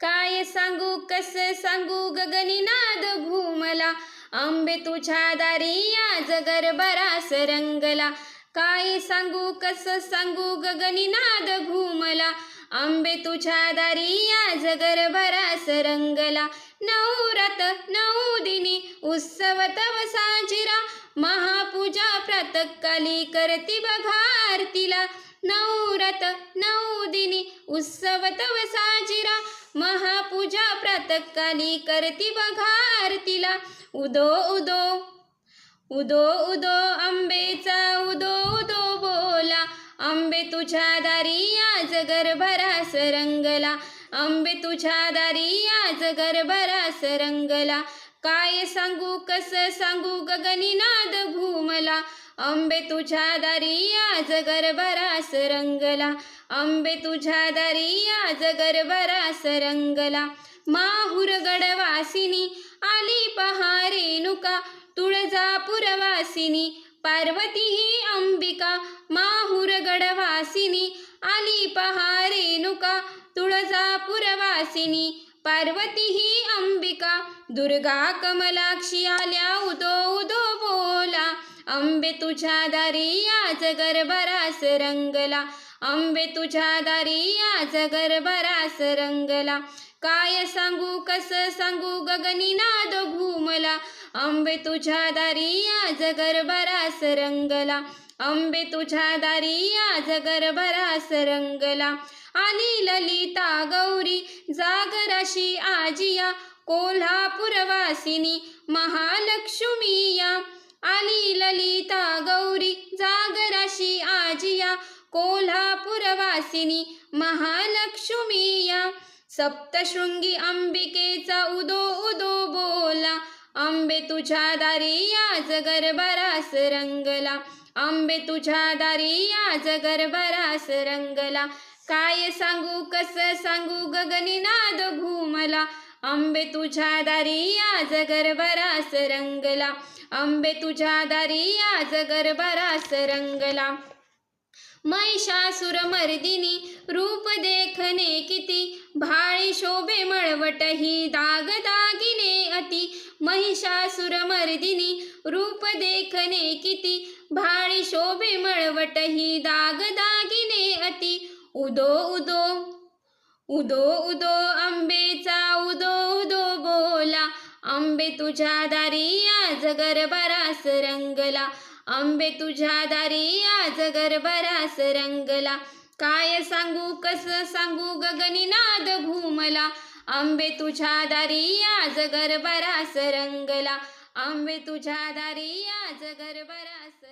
काय सांगू कस सांगू गगनी नाद घुमला आंबे तुझ्या दारी आज गरबरास रंगला काय सांगू कस सांगू गगनी नाद घुमला आंबे तुझ्या दारी आज गरबरास रंगला नऊ रात नऊ दिनी उत्सव तव साजिरा. महापूजा प्रातकाली करती बघा आरतीला. नवरत रात नऊ दिनी उत्सव तव साजिरा महापूजा प्रातकाली करती बघा आरतीला. उदो उदो उदो उदो आंबेचा उदो उदो बोला. आंबे तुझ्या दारी आज गरभरा सरंगला. आंबे तुझ्या दारी आज गरभरा सरंगला. काय सांगू कस सांगू गगनी नाद घुमला. अंबे तुझ्या दारी आज गरभरास रंगला. अंबे तुझ्या दारी आज गरभरास रंगला. माहूर गडवासिनी आली पहा रेणुका तुळजापुरवासिनी पार्वती ही अंबिका. माहूर गडवासिनी आली पहा रेणुका तुळजापुरवासिनी पार्वती ही अंबिका. दुर्गा कमलाक्षी आल्या उदो उदो बोला. अंबे तुझ्या दारी आज गरभरास रंगला. अंबे तुझ्या दारी आज गरभरास रंगला. काय सांगू कस सांगू गगनी नाद घुमला अंबे तुझ्या दारी आज गरभरास रंगला. अंबे तुझ्या दारी आज गरभरास रंगला. आली ललिता गौरी जागराशी आजिया कोल्हापूरवासिनी महालक्ष्मी या आली कोल्हापुरवासिनी महालक्ष्मी या सप्तशृंगी अंबिकेचा उदो उदो बोला। अंबे तुझ्या दारी याच गरबरास रंगला। अंबे तुझ्या दारी याच गरबरास रंगला। काय सांगू कस सांगू गगनी नाद घुमला। अंबे तुझ्या दारी याच गरबरास रंगला। अंबे तुझ्या दारी याच गरबरास रंगला। महिषासुर मर्दिनी रूप देखणे किती। भाळी शोभे मळवट ही दाग दागिने अति। महिषासुर मर्दिनी रूप देखणे किती। भाळी शोभे मळवट ही दाग दागिने अति। उदो उदो उदो उदो आंबेचा उदो उदो बोला। आंबे तुझ्या दारी आज गरबरास रंगला। आंबे तुझ्या दारी आज गरबरास रंगला. काय सांगू कस सांगू गगनिनाद भूमला घुमला. आंबे तुझ्या दारी आज गरबरास रंगला. आंबे तुझ्या दारी आज गरबरास